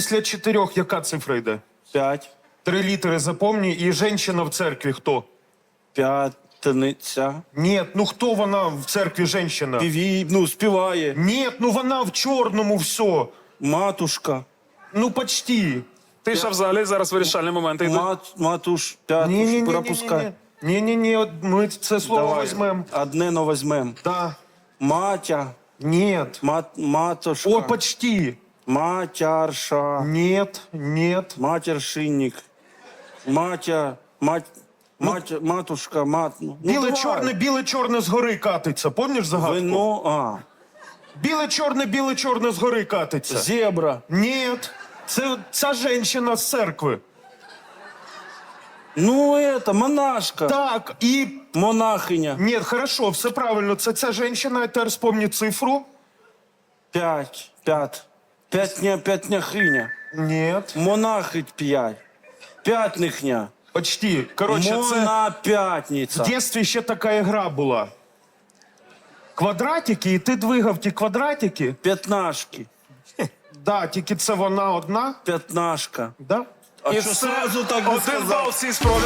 Після чотирьох яка цифра йде? П'ять. Три літери запомні, і жінка в церкві хто? П'ятниця. Ні, ну хто вона в церкві жінка? Піві, ну, співає. Ні, ну вона в чорному все. Матушка. Ну почти. Тиша в залі, зараз вирішальні моменти йдуть. Мат, матуш, п'ятуш, Ні, ні, ні, пропускай. ні, ні, ні, ми це слово Давай. візьмемо. Одне но возьмем. Да. Матя. Нет. Мат, матушка. О, почти. Матярша. Нет, нет. Матершинник. Матя. Мать. Мать, матушка, мат. Ну, Біле давай. чорне, біле чорне згори катиться. Помніш загадку? Вино, а. Біле чорне, біле чорне згори катиться. Зебра. Нет. Це ця жінка з церкви. Ну, это, монашка. Так, і. Монахиня. Ні, хорошо, все правильно. Це ця жінка, тепер спомні цифру. П'ять. П'ять. П'ятня, п'ятняхиня. Нет. Монахить п'ять. П'ятнихня. Почти. Коротше, це Мона в п'ятниця. дитинстві ще така гра була. Квадратики, і ти двигав ті квадратики. П'ятнашки. Да, тільки це вона одна. П'ятнашка. Да? А І що все. сразу так би Один сказав? бал всій спробі.